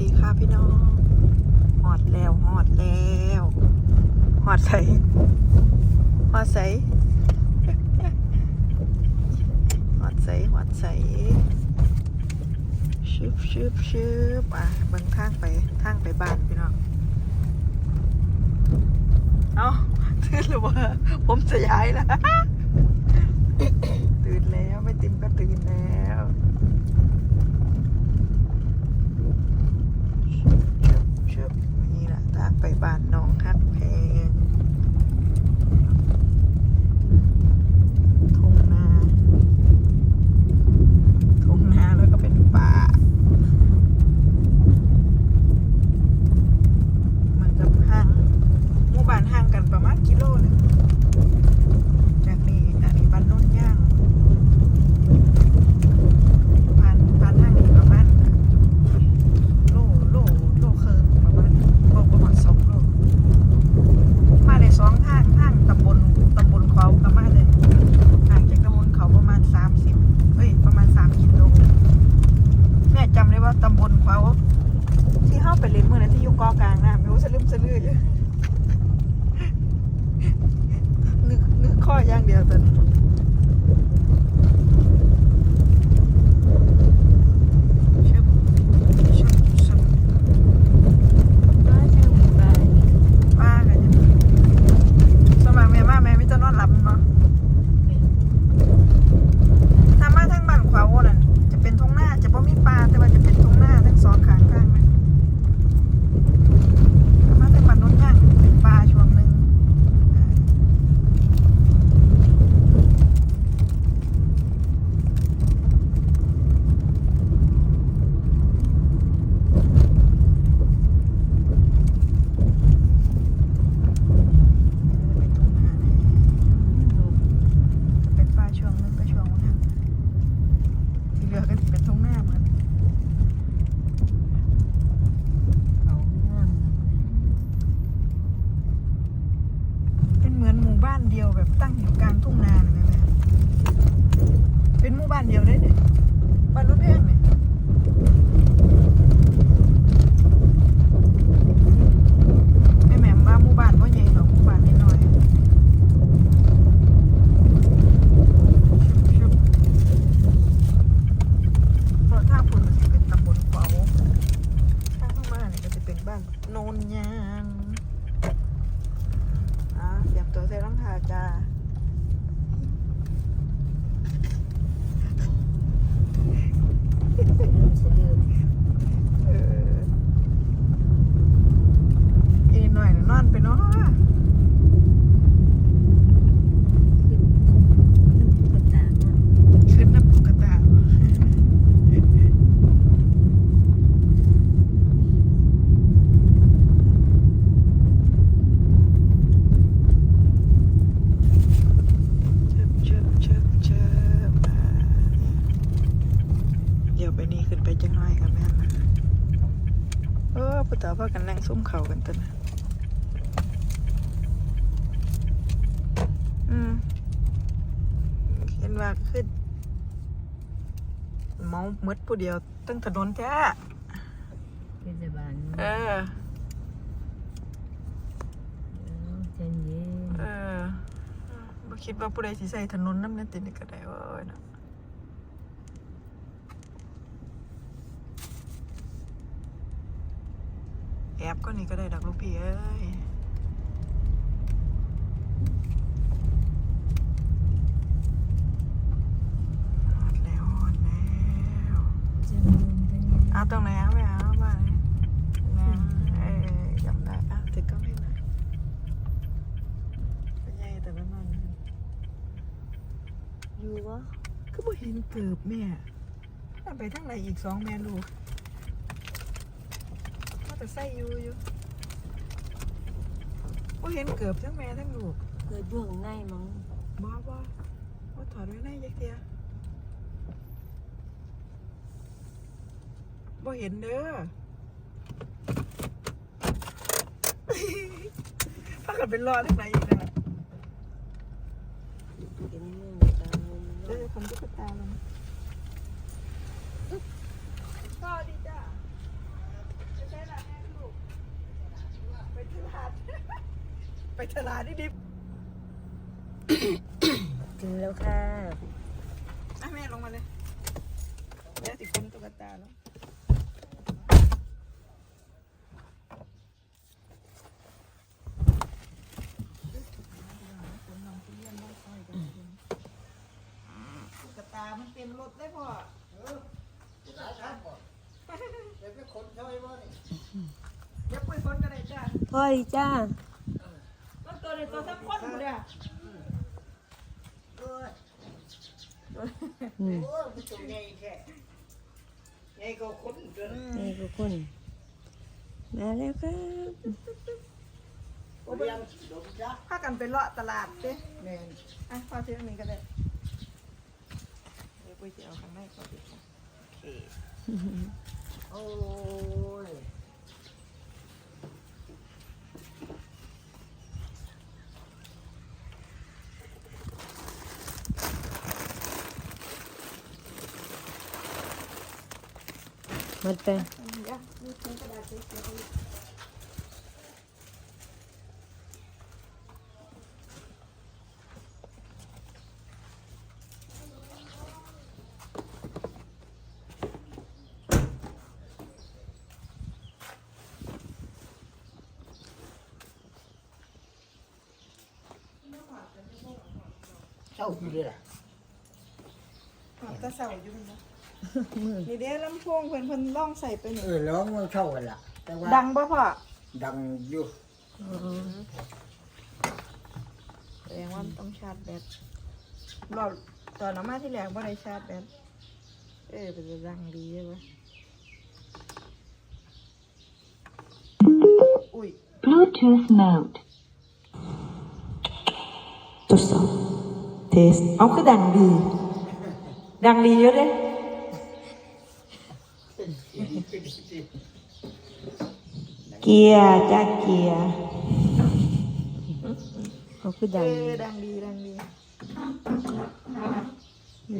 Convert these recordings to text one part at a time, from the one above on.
ดีค่ะพี่น้อง หอดแล้วหอดแล้วหอดใสหอดใสหอดใสหอดใสชึบชึบชึบอะเบิ่งทางไปทางไปบ้านพี่น้อง เอาตื่นหรือว่าผมจะย้ายแล้ว ตื่นแล้วไม่ติมก็ตื่นแล้ว ชึบชึบนี่แหละทางไปบ้านน้องฮักแพงทุ่งนาทุ่งนาแล้วก็เป็นป่ามันกับห่างหมู่บ้านห่างกันประมาณกิโลหนึงจากนี้อันนี้บ้านโน้นย่างผ่านผ่านทางนี้ประมาณ โลโลโลเคิงประมาณบอกประมาณสองโลมาได้สองทางทางตำบลตำบลเขาก็มาเลยห่างจากตำบลเขาประมาณสามสิบเอ้ยประมาณสามกิโลแม่จำได้ ว่าตำบลเขาที่เข้าไปเล่นเมื่อนั้นที่อยู่เกอกลางน้ำไม่รู้สลืมสลืออยู่นึกนึกข้ออย่างเดียวตอนนี้ชึบชึบชึบ ก็ชื่อหมู่บ้าน ว่ากันยังสมัยแม่มาแม่ไม่จะนอนหลับเนาะถ้ามาทั้งบ้านขวาวนั่นจะเป็นทุ่งหน้าจะบ่มีปลาแต่ว่าจะเป็นทุ่งหน้าทั้งสองข้างข้างเลยถ้ามาทั้งบ้านโน้นย่างเป็นปลาช่วงหนึ่งเป็นทุ่งนาเป็นปลาช่วงหนึงก็ช่วงวันนั้นที่เหลือก็สิเป็นทุ่งหน้าเหมือน เขางาม เป็นเหมือนหมู่บ้านเดียวแบบ ตั้งอยู่กลางทุ่งนาเลยแม่เป็นหมู่บ้านเดียวได้เนี่ยบ้านรถแพงเนี่ยแม่แหม่มว่าหมู่บ้านก็ใหญ่หรอกหมู่บ้านน้อยๆชุบๆเพราะถ้าพุ่นมันจะเป็นตำบลเปาถ้าเข้ามาเนี่ยก็จะเป็นบ้านโนนยาง อ่าเตรียมตัวใส่รองเท้าจ้า สลืมเอออีกหน่อยน่ะนอนไปเนาะ ตุ๊กตาเนาะ ขึ้นน้ำปุกตาเชิบเชิบเชิบเชิบอ่าเดี๋ยวไปนี่ขึ้นไปจังหน่อยค่ะแม่นนะเออปุ ตตาพากันนั่งซุ่มเข่ากันตัวนะอืมเห็นว่าขึ้นเมามืดผู้เดียว ตั้งถนนแท้เทศบาลเออใจเย็นเออบ่คิดว่าผู้ใดสิใส่ถนนน้ำนั่นติดนี่ก็ได้เว้ยนะ แอบก็นี่ก็ได้ดักลูกพี่เอ้ยฮอดแล้วฮอดแล้วใจเย็นใจเย็นเอาตรงไหนเอาไปเอามาเลยแม่เอ้ยจำได้อะติดกล้องให้หน่อยเป็นไงแต่ละมัน อยู่วะก็บ่เห็นเกือบแม่ถ้าไปทางไหนอีกสองแม่ลูก ว่าแต่ใส่อยู่อยู่บ่เห็นเกือบทั้งแม่ทั้งลูกเกิดอยู่ข้างในมั้งบ้าบ้าว่าถอดไว้ในยักเดียบ่เห็นเด้อพากันเป็นรอดทั้งไหนอีกนะ เห็นเรื่องตาเงิน เออผมตุ๊กตามันก็ดีจ้า ไปตลาดดิดิบถึงแล้วค่ะอะแม่ลงมาเลยเดี๋ยวสิคุณตุ๊กตาแล้วตุ๊กตามันเต็มรถเลยพ่อเดี๋ยวปุ้ยคนก็ได้จ้า พ่อดีจ้าก็ตัวเดียวตัวสักคนหมดเลยอะอืม โอ้ยมันตัวใหญ่แค่ใหญ่กว่าคนเดินนี่ทุกคนมาแล้วครับเรียงดมจ้ะพากันไปเลาะตลาดเด้แม่อะพอซื้ออันนี้ก็ได้เดี๋ยวปุ้ยจะเอาข้างในก่อนดีกว่าโอเค โอ้ย หมดไป เดี๋ยวมีถุงกระดาษเฉยๆ เศร้าอยู่เลยล่ะ หอ มตะเสาอยู่นี่นะนี่เด้ลำโพงเพิ่นเพิ่นล่องใส่ไปหนึ่เออร้องมันเท่ากันล่ะ แต่ว่าดังป่ะพ่อดังอยู่อ๋อแสดงว่ามันต้องชาร์จแบตรอบตอนน้ำมาที่แรกบ่ได้ชาร์จแบตเออเป็นจะดังดีเลยวะอุ้ย Bluetooth mode. ทดสอบเทสเอาคือดังดี ดังดีเยอะเด้ เกียร์จ้าเกียร์เขาคือเอดังอดังดีดังดี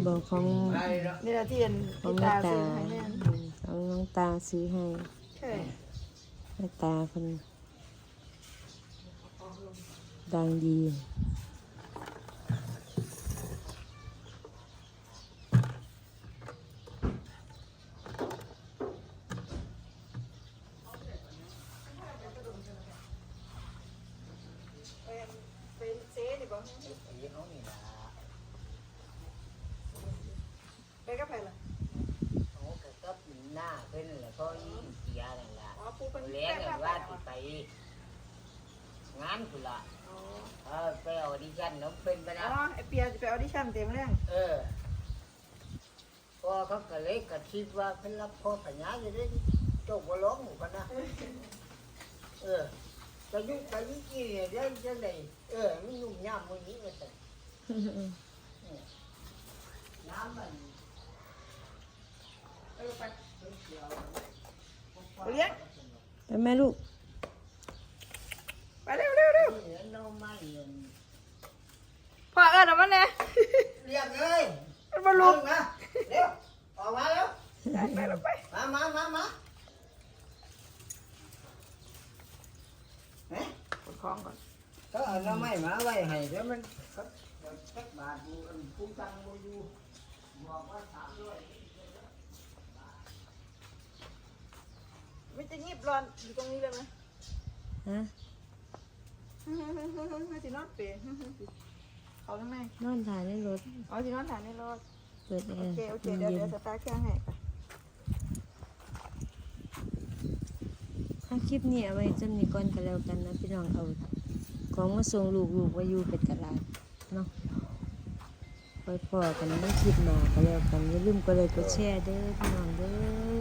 บอกของไปแล้วนี่แหละที่เห็นของพี่น้าตาตาซื้อให้แม่นของน้องตาซื้อให้ใช่น้าตาคนดังดี เป็นเป็น เซ่ดิบ่ไอ้น้องนี่ล่ะไปกับไผล่ะโอ้ก็กับหน้าเพิ่นแล้วก็ยิงเสียนั่นล่ะอ๋อปูเป็นเลี้ยงกันว่าสิไป งานพุ่นล่ะอ๋อเออไปออดิชั่นน้องเพิ่นไปอ๋นะอไอเปียจะไปออดิชั่นเต็มแรงเออพ่อเขาก็เลยกระทิบว่าเพิ่นรับพ่อปัญญาอยู่เด้โจกบ่ร้องหมู่กันนะ เออ จะยุ่งไปยุ่งกี่เนี่ยเดี๋ยวจะไหนเออมันยุ่งยากมันนี้ก็แต่น้ำมันเออไปเลี้ยงไปแม่ลูกไปเร็วเร็วเร็วนี่น้องม่เรียนพ่อเอิญเอามันเนี่ยเรียกเอ้ยมันมาลลุกมาเร็วออกมาแล้วไปแล้วไปมามามามาเฮ้ ยกดคล้องก่อนก็เอาน้ำไม่มาไว้ให้เดี๋ยวมันสักสักบาทดูอันผู้ตังโมยูบอกว่าสามร้อยไม่จะงีบร้อนอยู่ตรงนี้เลยไหมฮะไม่สินอนเปย์เขาทำไมนอนถ่ายในรถ อ๋อสินอนฐานในรถ เปิดแอโอร์เค โอเค เดี๋ยวเย็เดี๋ยวนสตาร์ทเครื่องให้ไป เอาคลิปนี้เอาไว้จำนี้ก่อนก็แล้วกันนะพี่น้องเอาของมาส่งลูกลูกไว้อยู่เป็นตลาเนาะไปพอกันไม่คลิปหนาก็แล้วกันอย่าลืมก็เลยก็แชร์เด้อพี่น้องเด้อ